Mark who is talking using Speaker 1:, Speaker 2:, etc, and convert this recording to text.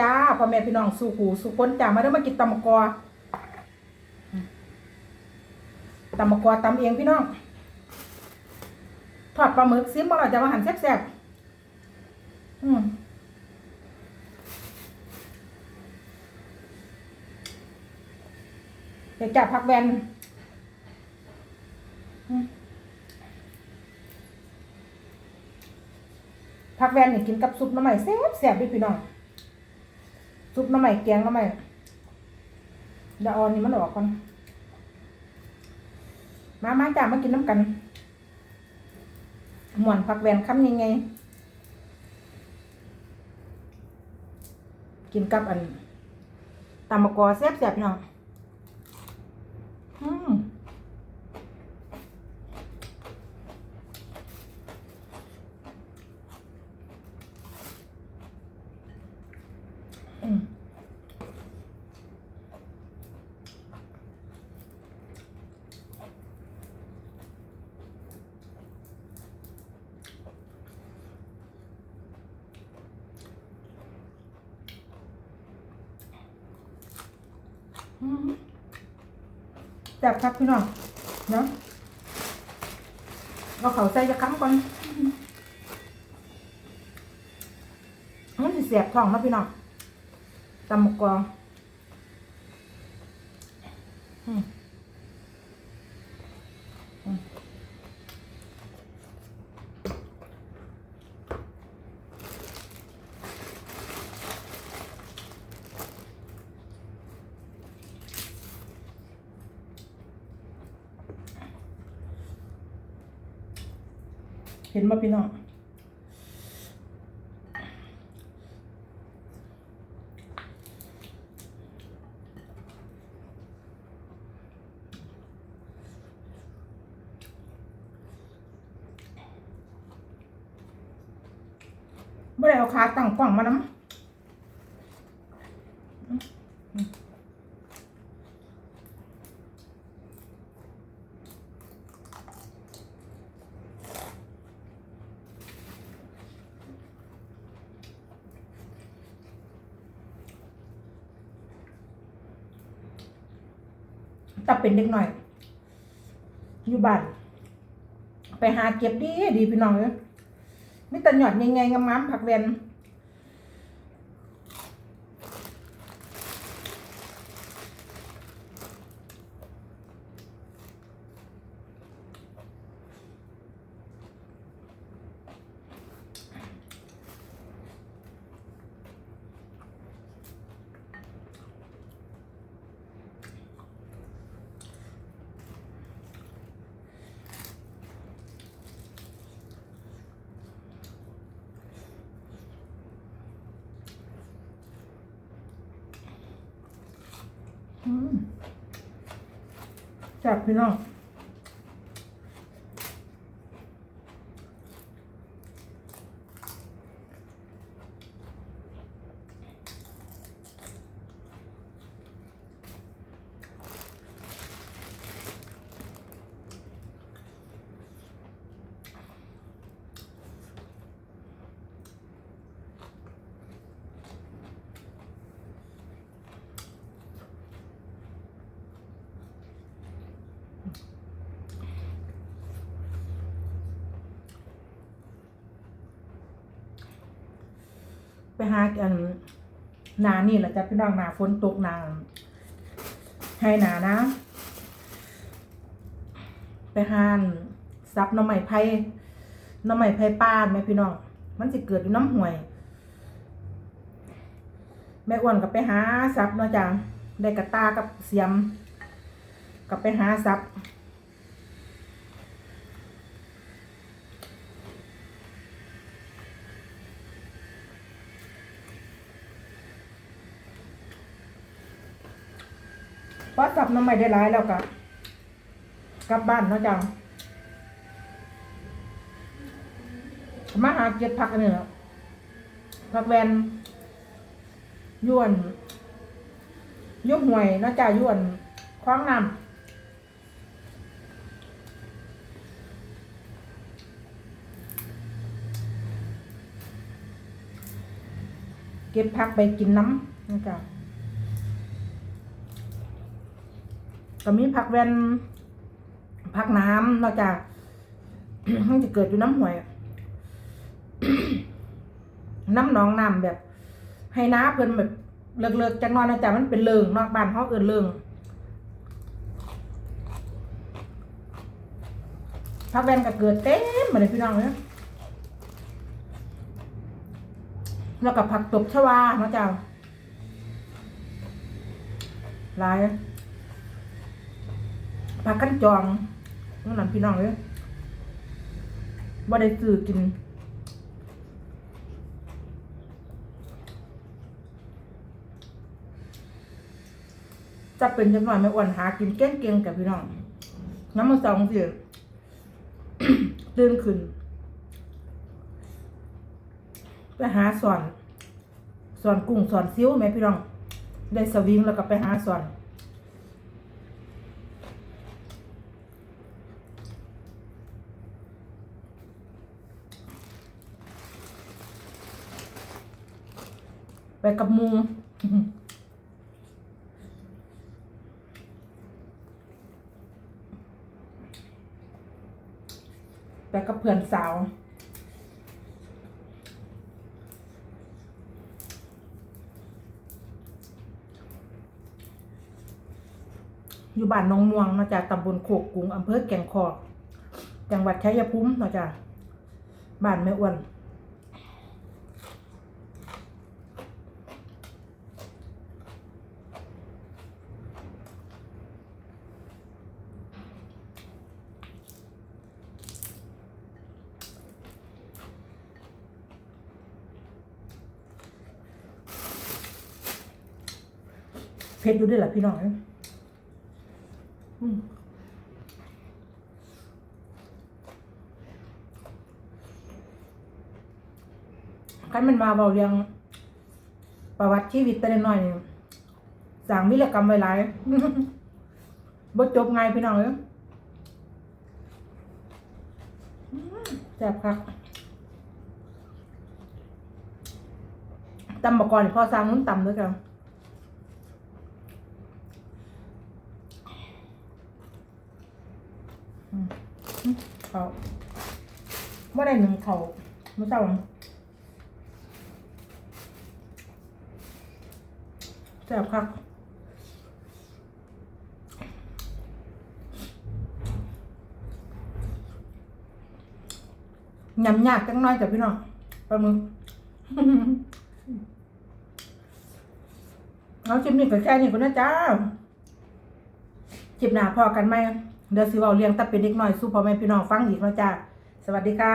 Speaker 1: จ้าพ่อแม่พี่น้องสู่หูสู่คนจ้ามาเด้อมากินตำมะกอตำมะกอตำเองพี่น้องทอดปลาหมึกซิมบ่ล่ะจะมาหั่นแซ่บๆอืมเดี๋ยวจับผักแวนอืมผักแวนนี่กินกับซุปน้ำใหม่แซ่บแซ่บด้วยพี่น้อง ซุปน้ำใหม่แกงน้ำใหม่เดี๋ยวออนนี่มันออกก่อน มามาจ้ามากินน้ำกันหมวนผักแวนคำยังไง กินกับอันตำมะกอแซ่บแซ่บพี่น้องอืม แซ่บครับพี่น้องเนาะเราเขาใส่จะค้ำก่อนมันจะเสียบท้องนะพี่น้องตำมะกออืม เห็นมาพี่น้องไม่ได้เอาขาตั้งกล้องมานะ แต่เป็นเด็กหน่อย อยู่บ้าน ไปหาเก็บดีดีพี่น้องเลยไม่แต่หยอดยังไงงามๆผักเวน จากพี่น้อง ไปหากันหนานี่แหละจ้ะพี่น้องหนาฝนตกหนาให้หนานะ ไปหานซับน้ำใหม่ไผ่น้ำใหม่ไผ่ป้านแม่พี่น้อง มันจะเกิดอยู่น้ำห่วย แม่อ้วนกับไปหาซับเนาะจ้ะได้กระตากับเสียม กับไปหาซับ สับน้ำใหม่ได้ร้ายแล้วก็กลับบ้านเนาะจังมาหาเก็บผักอันนี้แหล้วผักแวนยวนยกหวยนะจ้ายวนคว้างนำเก็บผักไปกินน้ำนะจ๊ะ ก็มีผักแวนผักน้ำนอกจากมันจะเกิดอยู่น้ำห่วย น้ำหนองน้ำแบบ ให้น้าเพิ่นแบบเลิกๆจังน้อยนะจ๊ะมันเป็นเลิงนอกบ้านเขาเอินเลิงผักแวนก็เกิดเต็มมาเลยพี่น้องเนี่ยแล้วก็ผักตบชวาเนาะจ๊ะหลาย ผักกันจองนั่นนพี่น้องเลยว่ได้ซื้อกินจะเป็นจังหน่อยไม่อ้วนหากินเก่งๆกับพี่น้องน้ำมันสองสิตื่นขึ้น ไปหาสอนสอนกุ้งสอนซิ้วแม่พี่น้อง ได้สวิงแล้วก็ไปหาสอน ไปกับมูไปกับเพื่อนสาวอยู่บ้านหนองม่วงมาจากตำบลโคกกุงอำเภอแก่งคอก จังหวัดชัยภูมิมาจากบ้านแม่อ้วน เพชรอยู่ด้วยเหรอพี่น้องอืมคันมันมาเบาเรียง ประวัติชีวิตแต่ละหน่อยๆสั่งวิรกรรมไว้หลายบ่จบไงพี่น้องเอ้ยแซ่บคักตำบกกอนพ่อสร้างนู้นตำด้วยกัน เขาไม่ได้หนึ่งเขาไม่เศร้าแซ่บครับยำยากจังน้อยจ้ะพี่น้องปลาหมึกเอาชิมนี่ก็แค่นี้ก็นะจ้าจิบหนาพอกันไหม เดี๋ยวสิเว้าเลี้ยงแต่เป็นเด็กน้อยสู้พ่อแม่พี่น้องฟังอีกเนาะจ้าสวัสดีค่ะ